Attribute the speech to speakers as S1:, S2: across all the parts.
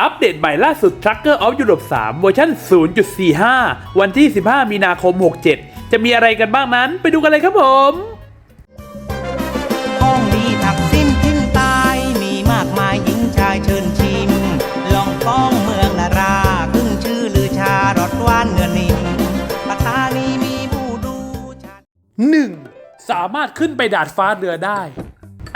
S1: อัปเดตใหม่ล่าสุด Tracker of Europe 3 เวอร์ชัน0.45 วันที่ 15 มีนาคม 67 จะมีอะไรกันบ้างนั้นไปดูกันเลยครับผม
S2: ห้องดีทักสิ้นทิ้นตายมีมากมายหญิงชายเชิญชิม ลองฟ้องเมืองนาราขึ้นชื่อลือชารสหวานเนื้อนิ่มปัตตานีมีผู้ดูชัด
S1: 1. สามารถขึ้นไปดาดฟ้าเรือได้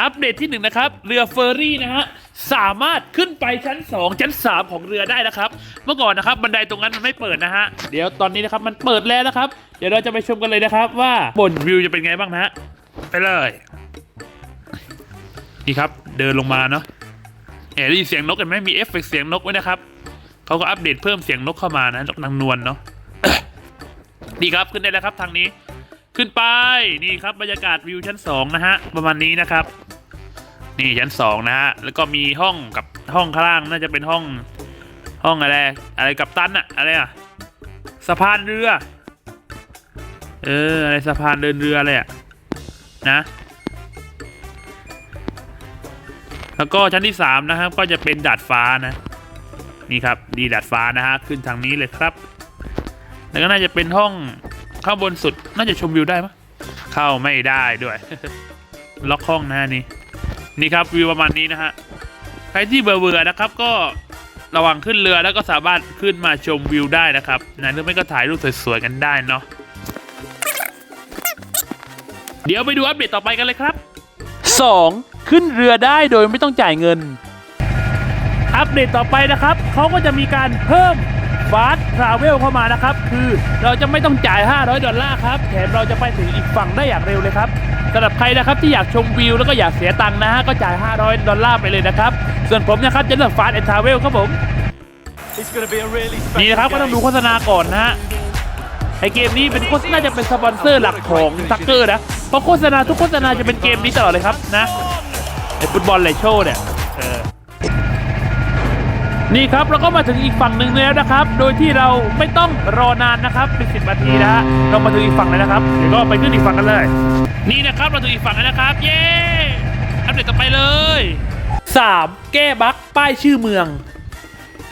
S1: อัปเดตที่1นะครับ เรือเฟอร์รี่นะฮะ สามารถขึ้นไปชั้น 2 ชั้น 3 ของเรือได้นะครับ เมื่อก่อนนะครับบันไดตรงนั้นมันไม่เปิดนะฮะเดี๋ยวตอนนี้นะครับมันเปิดแล้วนะครับ เดี๋ยวเราจะไปชมกันเลยนะครับ ว่าบนวิวจะเป็นไงบ้างนะฮะไปเลยนี่ครับเดินลงมาเนาะแอบได้ยินเสียงนกกันไหมมีเอฟเฟกต์เสียงนกไว้นะครับเขาก็อัปเดตเพิ่มเสียงนกเข้ามานะนกนางนวลเนาะนี่ครับขึ้นได้แล้วครับทางนี้ ขึ้นไปนี่ครับบรรยากาศวิวชั้นสองนะฮะประมาณนี้นะครับ นี่ชั้นสองนะฮะ แล้วก็มีห้องกับห้องข้างล่างน่าจะเป็นห้อง ห้องอะไร อะไรกับตันอะอะไรอะสะพานเรือ เออ อะไรสะพานเดินเรืออะไรอะนะ แล้วก็ชั้นที่สามนะครับ ก็จะเป็นดาดฟ้านะ นี่ครับ ดีดาดฟ้านะฮะ ขึ้นทางนี้เลยครับ แล้วก็น่าจะเป็นห้องข้างบนสุด น่าจะชมวิวได้ปะเข้าไม่ได้ด้วย ล็อกห้องนะนี่ นี่ครับวิวประมาณนี้นะฮะใครที่เบื่อเบื่อๆนะครับ ก็ระวังขึ้นเรือแล้วก็สามารถขึ้นมาชมวิวได้นะครับนะหรือไม่ก็ถ่ายรูปสวยๆกันได้เนาะเดี๋ยวไปดูอัปเดตต่อไปกันเลยครับ 2. ขึ้นเรือได้โดยไม่ต้องจ่ายเงิน อัปเดตต่อไปนะครับ เขาก็จะมีการเพิ่มฟาสต์ทราเวลเข้ามานะครับ คือเราจะไม่ต้องจ่าย 500 ดอลลาร์ครับ แถมเราจะไปถึงอีกฝั่งได้อย่างเร็วเลยครับ สำหรับใครนะครับที่อยากชมวิวแล้วก็อยากเสียตังค์นะฮะก็จ่าย 500 ดอลลาร์ไปเลยนะครับ ส่วนผมนะครับจะเลือกฟาสต์แอนทราเวลครับผม
S3: It's going to be a really
S1: นี่
S3: special
S1: นะครับก็ต้องดู
S3: game.
S1: โฆษณาก่อนนะฮะไอเกมนี้เป็นโฆษน่าจะเป็นสปอนเซอร์หลักของซักเกอร์นะเพราะโฆษณาทุกโฆษณาจะเป็นเกมนี้ตลอดเลยครับนะไอฟุตบอลไลโชว์เนี่ยเออ นี่ครับเราก็มาถึงอีกฝั่งหนึ่งแล้วนะครับ โดยที่เราไม่ต้องรอนานนะครับเป็นสิบนาทีนะฮะเรามาถึงอีกฝั่งเลยนะครับเดี๋ยวก็ไปขึ้นอีกฝั่งกันเลย นี่นะครับเราถึงอีกฝั่งแล้วนะครับ เย้อัปเดตต่อไปเลย 3. แก้บั๊กป้ายชื่อเมือง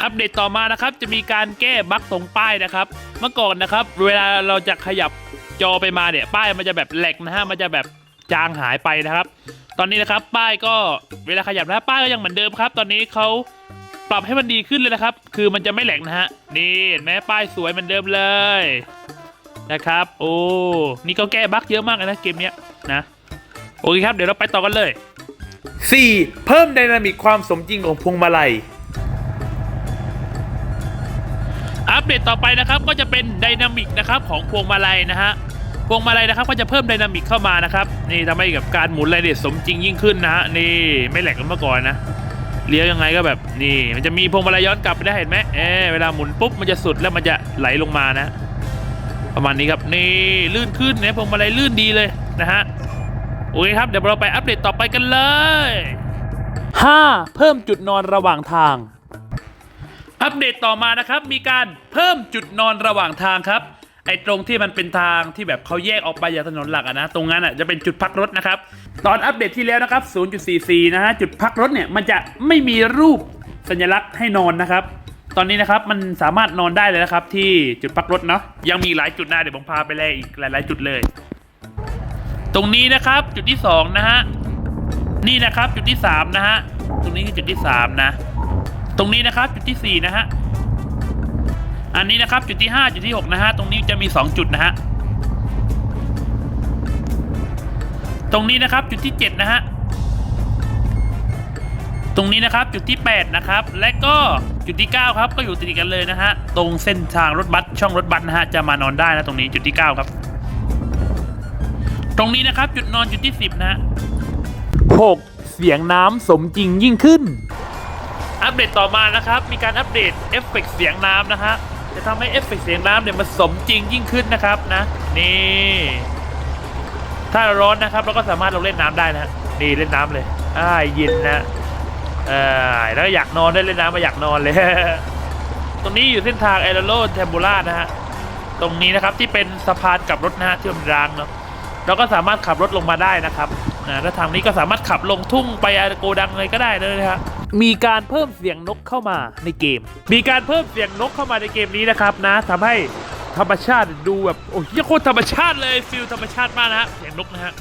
S1: อัปเดตต่อมานะครับ จะมีการแก้บั๊กตรงป้ายนะครับ เมื่อก่อนนะครับ เวลาเราจะขยับจอไปมาเนี่ย ป้ายมันจะแบบแหลกนะฮะมันจะแบบจางหายไปนะครับ ตอนนี้นะครับป้ายก็เวลาขยับนะป้ายก็ยังเหมือนเดิมครับ ตอนนี้เขา ปรับให้มันดีขึ้นเลยนะครับ คือมันจะไม่แหลกนะฮะ นี่เห็นไหมป้ายสวยเหมือนเดิมเลยนะครับ โอ้ นี่ก็แก้บั๊กเยอะมากเลยนะเกมเนี้ยนะ โอเคครับ เดี๋ยวเราไปต่อกันเลย 4. เพิ่มไดนามิกความสมจริงของพวงมาลัย อัปเดตต่อไปนะครับก็จะเป็นไดนามิกนะครับของพวงมาลัยนะฮะ พวงมาลัยนะครับก็จะเพิ่มไดนามิกเข้ามานะครับ นี่ทำให้กับการหมุนไรเดตสมจริงยิ่งขึ้นนะฮะ นี่ไม่แหลกเหมือนเมื่อก่อนนะ เลี้ยวยังไงก็แบบนี่ มันจะมีพวงมาลัยย้อนกลับไปได้เห็นไหมเออเวลาหมุนปุ๊บมันจะสุดแล้วมันจะไหลลงมานะ ประมาณนี้ครับนี่ลื่นขึ้นเนี่ยพวงมาลัยลื่นดีเลยนะฮะโอเคครับเดี๋ยวเราไปอัปเดตต่อไปกันเลย 5. เพิ่มจุดนอนระหว่างทาง อัปเดตต่อมานะครับ มีการเพิ่มจุดนอนระหว่างทางครับ ไอ้ตรงที่มันเป็นทางที่แบบเขาแยกออกไปจากถนนหลักอะนะ ตรงนั้นอะจะเป็นจุดพักรถนะครับ ตอนอัปเดตที่แล้วนะครับ 0.44 นะฮะ จุดพักรถเนี่ยมันจะไม่มีรูปสัญลักษณ์ให้นอนนะครับ ตอนนี้นะครับมันสามารถนอนได้เลยนะครับ ที่จุดพักรถเนาะ ยังมีหลายจุดนะเดี๋ยวผมพาไปเลยอีกหลาย ๆ จุดเลย ตรงนี้นะครับจุดที่สองนะฮะ นี่นะครับจุดที่สามนะฮะ ตรงนี้คือจุดที่สามนะ ตรงนี้นะครับจุดที่4นะฮะ อันนี้นะครับจุดที่ 5 จุดที่ 6 นะฮะ ตรงนี้จะมี 2 จุดนะฮะ ตรงนี้นะครับจุดที่ 7 นะฮะ ตรงนี้นะครับจุดที่ 8 นะครับ และก็จุดที่ 9 ครับก็อยู่ติดกันเลยนะฮะ ตรงเส้นทางรถบัสช่องรถบัสนะฮะจะมานอนได้นะตรงนี้จุดที่ 9 ครับ ตรงนี้นะครับจุดนอนจุดที่ 10 นะฮะ 6. เสียงน้ำสมจริงยิ่งขึ้นอัปเดตต่อมานะครับ มีการอัปเดตเอฟเฟกต์เสียงน้ำนะฮะ จะทำให้เอฟเฟกต์เสียงน้ำเนี่ยมันสมจริงยิ่งขึ้นนะครับนะ นี่ ถ้าร้อนนะครับเราก็สามารถลงเล่นน้ำได้นะนี่เล่นน้ำเลยอ้ายเย็นนะเออแล้วอยากนอนได้เล่นน้ำมาอยากนอนเลย ตรงนี้อยู่เส้นทางเอเรโลเทมบูล่านะฮะตรงนี้นะครับที่เป็นสะพานกับรถนะฮะที่มันรางเนาะเราก็สามารถขับรถลงมาได้นะครับนะถ้าทางนี้ก็สามารถขับลงทุ่งไปอาโกดังเลยก็ได้เลยนะฮะ มีการเพิ่มเสียงนกเข้ามาในเกม มีการเพิ่มเสียงนกเข้ามาในเกมนี้นะครับนะทำให้ธรรมชาติดูแบบโอ้ยโคตรธรรมชาติเลยฟิลธรรมชาติมากนะฮะเสียงนกนะฮะ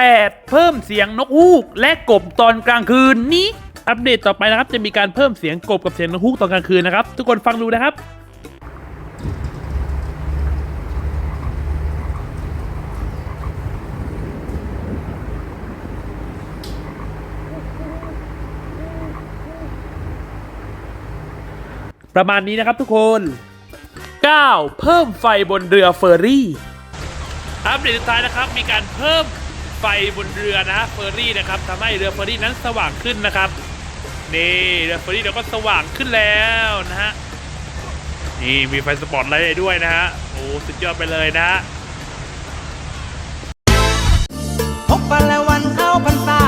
S1: 8เพิ่มเสียงนกฮูกและกบตอนกลางคืนนี้ อัปเดตต่อไปนะครับ จะมีการเพิ่มเสียงกบกับเสียงนกฮูกตอนกลางคืนนะครับ ทุกคนฟังดูนะครับ ประมาณนี้นะครับทุกคน 9. เพิ่มไฟบนเรือเฟอร์รี่ อัปเดตสุดท้ายนะครับ มีการเพิ่มไฟบนเรือนะฮะเฟอร์รี่นะครับทำให้เรือเฟอร์รี่นั้นสว่างขึ้นนะครับนี่เรือเฟอร์รี่เราก็สว่างขึ้นแล้วนะฮะนี่มีไฟสปอตไลท์ด้วยนะฮะโอ้สุดยอดไปเลยนะฮะ
S2: พบกันแล้ววันเข้าพรรษา